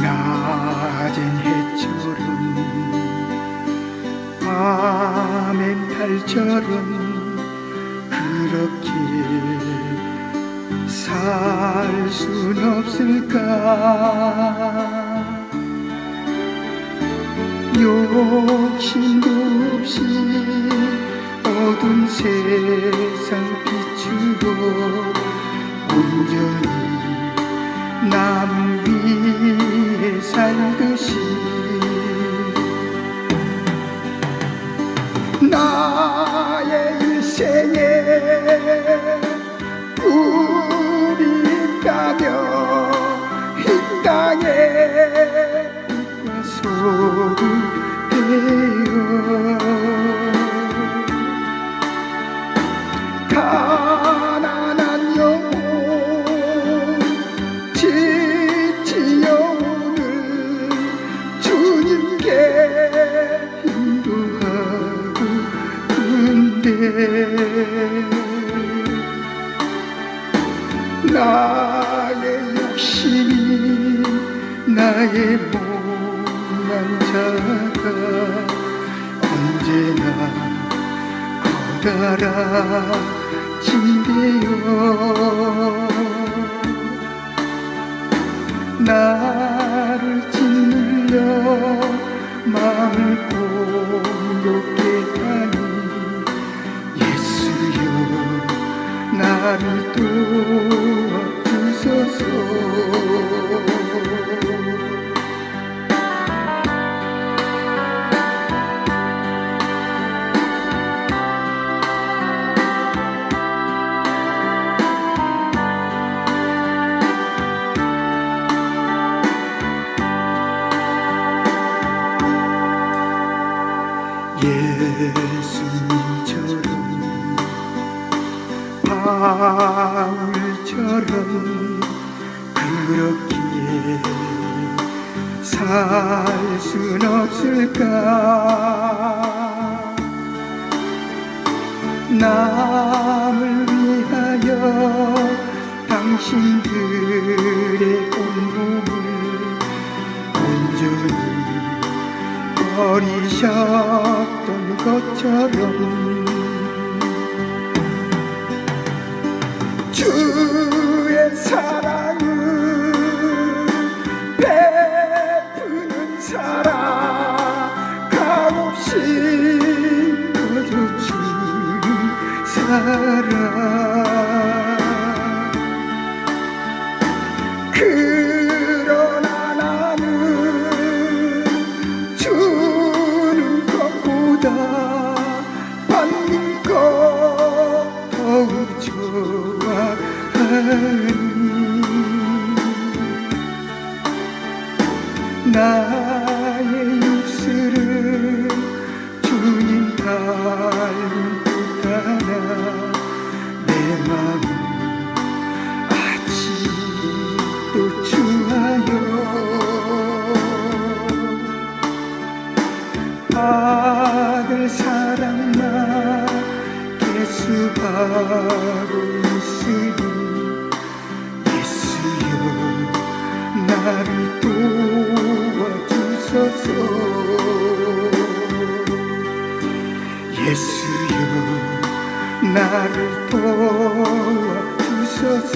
낮은 해처럼 밤엔 달처럼 그렇게 살 순 없을까? 욕심도 없이 어두운 세상 비추고 온전히 나의 욕심이 나의 못난 자가 언제나 커다라진대요. 나를 짓눌려 마음을 나를 도와주소서. 예수님처럼 바울처럼 그렇기에 살 순 없을까? 남을 위하여 당신들의 온몸을 온전히 버리셨던 것처럼 그러나 나는 주는 것보다 받는 것 더욱 좋아하니. 나 있으니 예수여 나를 도와주소서. 예수여 나를 도와주소서